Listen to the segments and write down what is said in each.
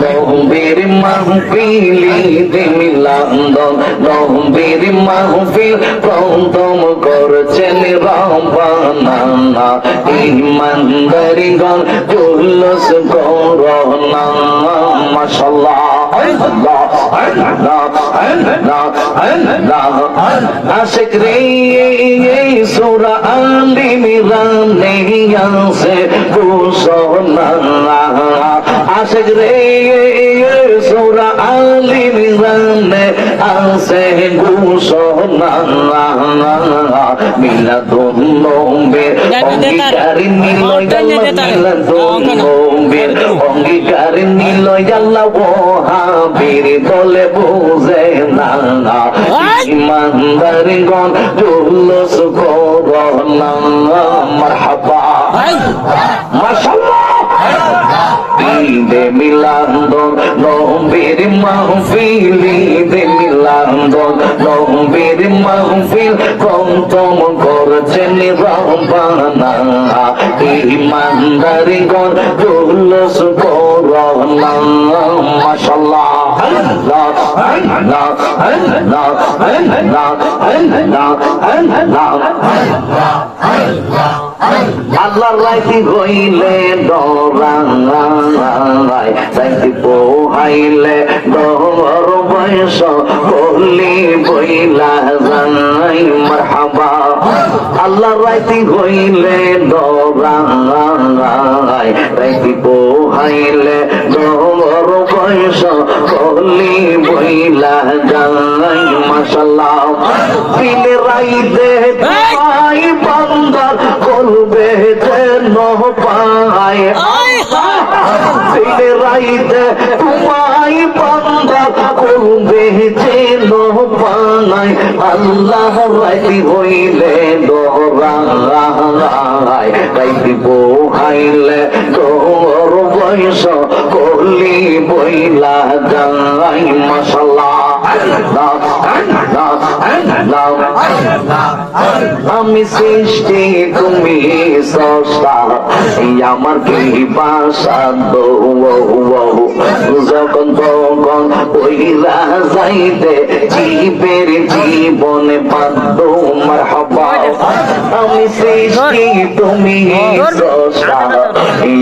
নবীর মাহফিলিতে মিলান্দন নবীর মাহফিল প্রথম করছেন রবানা। ইমানদারি গণ জুলস করোনা। মাশাল্লাহ আল্লাহ আল্লাহ আল্লাহ আল্লাহ আশিক রে, সুরা আলি মিরানে আছে ঘোষণা। আশিক রে সুরা আলি মিরানে আছে ঘোষণা আল্লাহ ওহাবির বুঝে না ইমানদার গণ জুলস করোনা মারহাবা। মাশাআল্লাহ ঈদে মিলান্দন নবীর মাহফিল, ঈদে মিলান্দন নবীর মাহফিল কন্তম করছেন রব্বানা ইমানদারি গণ জুলস করোনা আল্লাহ আল্লাহ আল্লাহ আল্লাহ আল্লাহ আল্লাহ রাইতি হইলে ডরাই রাইতি পোহাইলে ডর বয়স বলি বইলা যাই মারহাবা। আল্লাহর রাইতি হইলে ডরাই রাইতি পোহাইলে ডর বয়স বান্দার করবে যেন পায়। দিলে রাইতে পাই বান্দার করবে যেন পায়। আল্লাহ রাইতি হইলে ডরাই রাইতি পোহাইলে তোর বয়স কলি বইলা যাই মশলা আমি সৃষ্টি তুমি আমার কি যখন তখন ওইরা যাইতে জীবের জীবনে বাধ্য মার আমি সৃষ্টি তুমি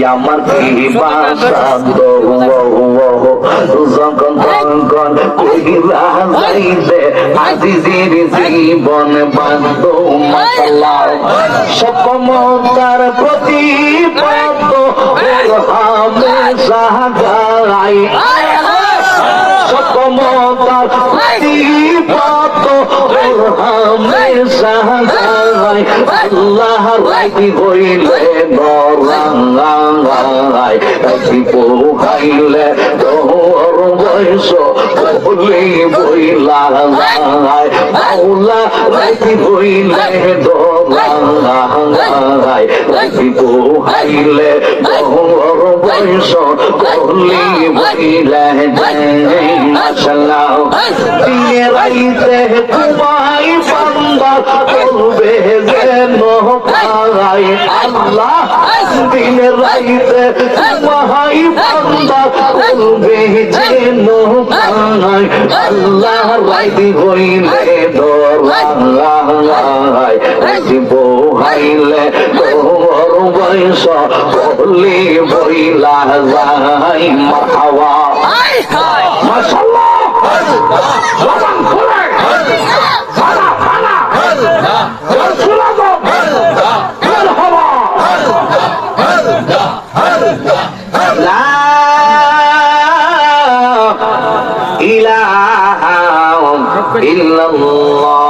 আমার কি বাসা যখন তখন কইরা যাইতে আজিজের জীবন বাধ্য মাসাল্লাহ। সকমতার প্রতি পদ্ম হামে সাহাগাই সকমতার প্রতি রাইতি পোহাইলে তোর বয়স বলি বইলা মাওলা রাইতি হইলে দোলাই রাইতি পোহাইলে তোর বয়স বলি বইলা দিয়ে রাইতে তোমায় করবে যেন পাই আল্লাহ দিন রাইতে তোমায় বান্দা করবে যেন পাই আল্লাহ রাইতি হইলে দোলাই রাইতি বহাইলে তোর বয়স বলি বইলা যাই ইলাহা ইল্লাল্লাহ।